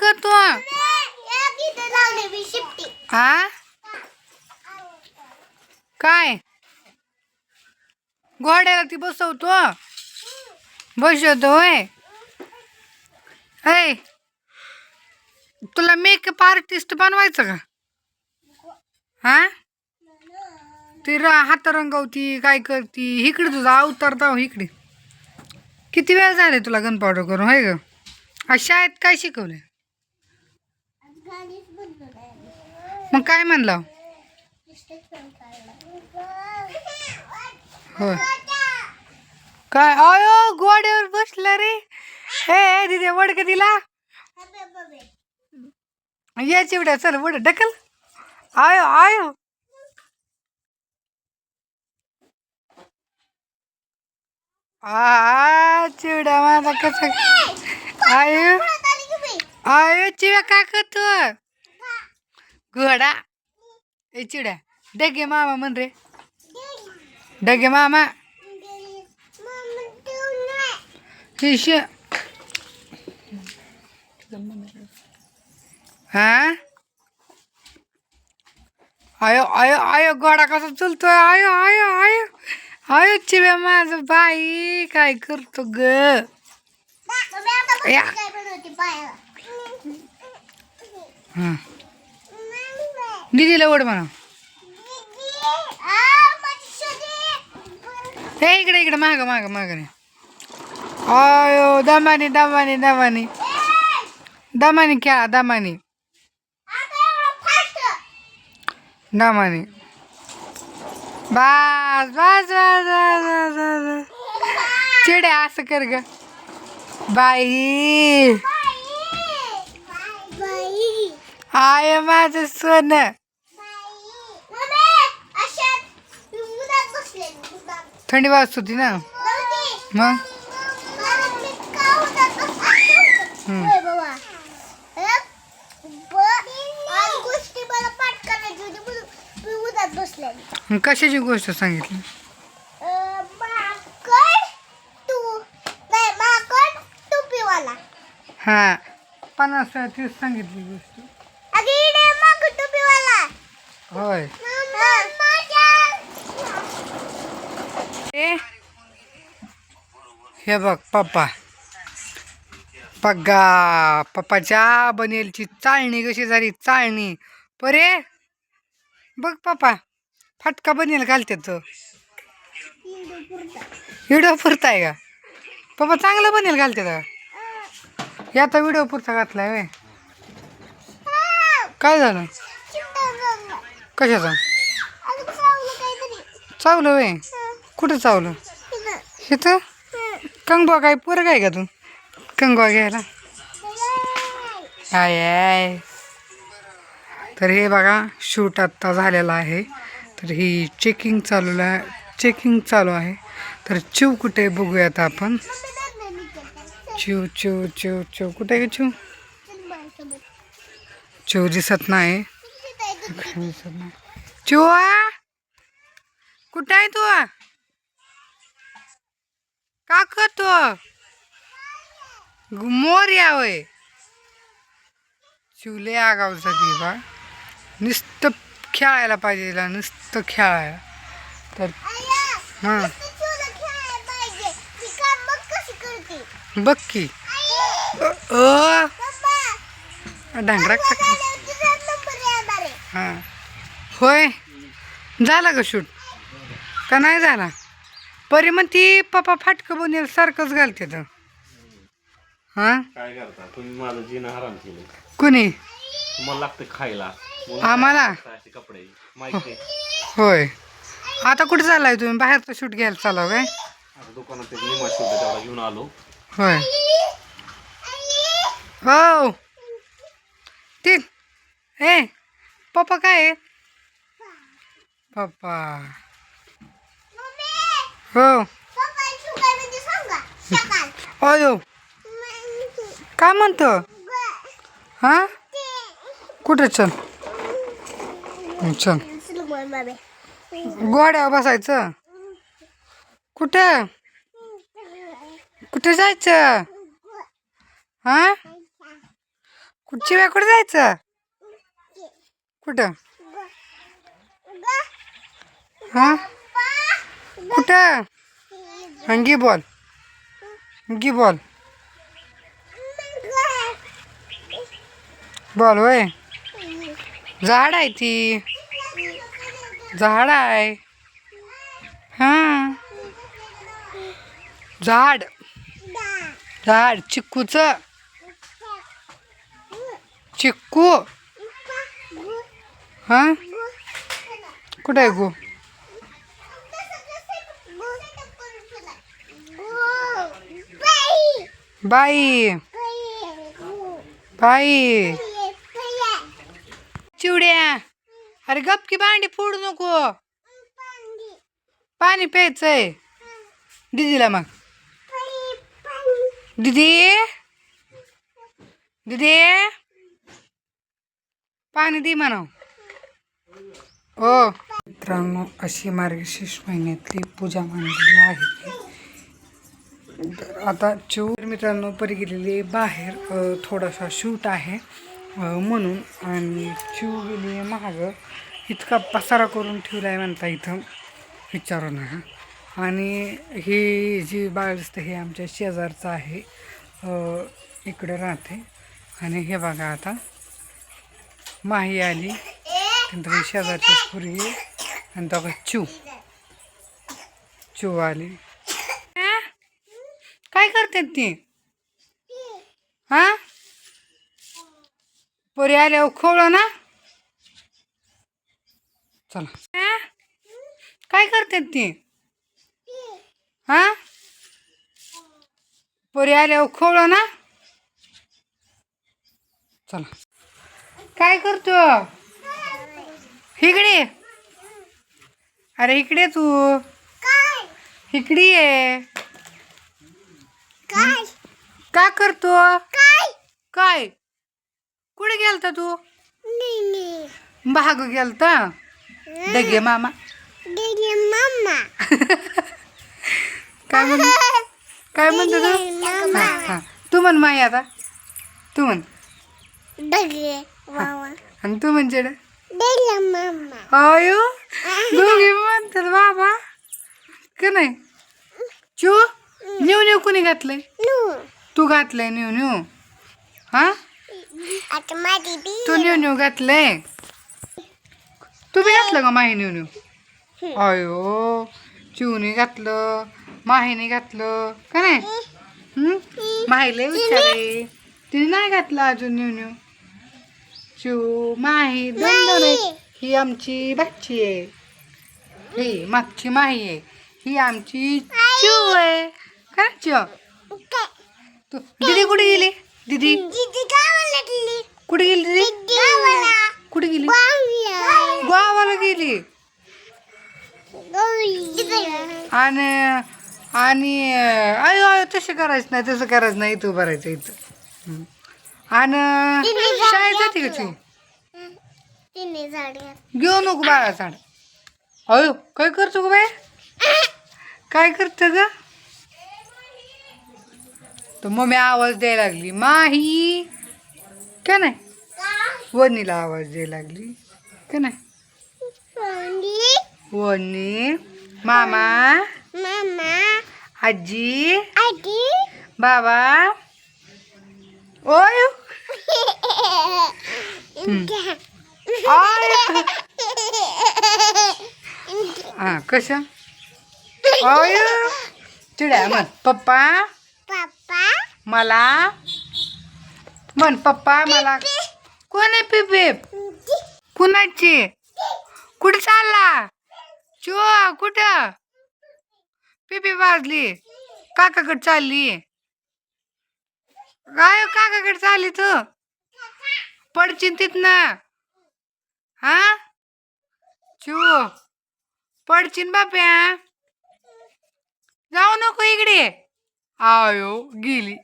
करतो. हा काय? घोड्याला ती बसवतो. बसवतो होय. ऐ तुला मेकअप आर्टिस्ट बनवायचं का? हा ती र हात रंगवती काय करती? इकडे तुझा अवतार जाऊ इकडे. किती वेळ झाले तुला गन पावडर करून होय ग? शाळेत काय शिकवलं मग काय म्हणलं? होय. काय? अयो गोड्यावर बसला रे. हे दिदे वडक दिला. या चिवड्या चल वड ढकल. आयो आयो. आ चिवड्या माझा कसा आयो. आयो चिव्या काय करतो घोडा. ए चिड्या डगे मामा म्हण रे. डगे मामा. शिश. हा? आयो आयो आयो घोडा कसा चलतोय? आयो आयो आयो आयो चिव्या माझ बाई काय करतो ग. हां दिदीला ओढ म्हणा. हे इकडे इकडे माग माग माग रे. आयो दमानी दमानी दमानी. दमानी खेळा दमानी. दमानी. बस बस बस बस बस बस चिड्या असं कर ग. बाई. आय माझं सोनं. थंडी वाजत होती ना. मग? कशाची गोष्ट सांगितली? हा पन्नास तीच सांगितली गोष्ट अगे इकडे माकड टोपीवाला होय. हे बघ पप्पा. पग्गा पप्पाच्या बनेलची चाळणी कशी झाली? चाळणी. परे. बघ पप्पा. फटका बनेल घालते तो. व्हिडिओ पुरताय का? पप्पा चांगला बनेल घालते का याचा व्हिडिओ पुरता घातलाय वे काय झालं? कशाचा? चावलं वे कुठं चावलं? इथं. कंगवा काय पोरं काय का तू? कंगवा घ्यायला? आय आय. तर हे बघा शूट आत्ता झालेला आहे. तर ही चेकिंग चालू आहे चेकिंग चालू आहे. तर चिव कुठे बघूयात आपण? चिव चिव चिव चिव. कुठे चिव? चिव दिसत नाही. दिसत कुठं आहे तू? का करतो मोर यावय शिवले आगाव झाली बा. नुसतं खेळायला पाहिजे नुसतं खेळायला. तर हां. बक्की अ डांगरा टाक हां होय? झाला का शूट? का नाही झाला? परी म्हणती पप्पा फाटकं बनेल सारखंच घालते तर. हां? काय करता? तुम्ही माझं जीवन हराम केलं कुणी? तुम्हाला लागतं खायला. आम्हाला? असे कपडे. माहिती होय. आता कुठे चाललाय तुम्ही? बाहेरचं शूट घ्यायला चालव काय? आता दुकानात एक तेवढा घेऊन आलो. होय. हो. ते ए पप्पा काय? पप्पा. हो. अयो. काय म्हणतो? हा? कुठे चल? चल. गोड्यावर बसायचं? कुठं? कुठे जायचं? हा? कुठं चिव्या कुठं जायचं? कुठं? हा? कुठं? हा गी बॉल गी बॉल बॉल होय? झाड आहे ती. झाड आहे. हा. झाड. झाड चिक्कूचं. चिक्कू. हा? कुठं आहे गो? बाई. बाई. चिवड्या. अरे गपकी भांडी फोडू नको. पाणी प्यायचंय. दिदीला मग. दिदी. दिदी. पाणी दे म्हणाव. हो. मित्रांनो अशी मार्गशीर्ष महिन्यातली पूजा मांडलेली आहे. तर आता चिव मित्रांनो परी गेलेली बाहेर. थोडासा शूट आहे. म्हणून आणि चिव गेली आहे महाग इतका पसारा करून ठेवला आहे म्हणता इथं. विचारू नका. आणि ही जी बाळ असते हे आमच्या शेजारचं आहे. इकडं राहते. आणि हे बघा आता. माही आली. नंतर ही शेजारची पुरी आणि तो चू. चिव आली काय करतात ती? हा? पोरी आल्या खोळ ना? चला. काय करतात ती? हा? पोरी आल्यावर खोळ ना? चला. काय करतो? इकडे अरे इकडे तू. इकडे ये. का करतो? काय? कुठे गेलता तू? भाग गेलता? डगे मामा. काय म्हण काय म्हणतो तू? हा तू म्हण माई आता. तू म्हण. आणि तू म्हणजे अयो दोघे म्हणतात बाबा. का नाही? चू न्यू न्यू कुणी घातलंय? तू घातलंय न्यू न्यू. हा? तू न्यू न्यू घातलंय? तू बी घातलं का माही न्यू न्यू? अयो चिवने घातलं माहीने घातलं. का नाही? हम्म? माहीला विचारे. तिने नाही घातलं अजून न्यू न्यू. माही दोन आहे. ही आमची भाची आहे. ही मागची माही आहे. ही आमची चिव आहे. का चिव तू दीदी कुठे गेली? दीदी? कुठे गेली दीदी? कुठे गेली? गावाला गेली. आणि आणि अयो तसं करायचं नाही तसं करायचं नाही. इथं उभं राहायचं इथं. आणि शाळेत जाते का तिने झाडे घेऊ नको बाळा झाड. अयो काय करतो ग बाय काय करत ग? तर मम्मी आवाज द्यायला लागली. माही का नाही? वनीला आवाज द्यायला लागली. का नाही? वनी मामा मामा. आजी आजी. बाबा. ओय हा कशा ओय चिड्या म्हण पप्पा पप्पा मला म्हण पप्पा मला कोण आहे पिपे कुणाची कुठे चालला चो कुठं पिपी वाजली काकाकडे चालली काय काकाकडे चालली तू पडचिन तिथनं हा? चो पडचिन बाप्या. जाऊ नको इकडे. आयो गेली.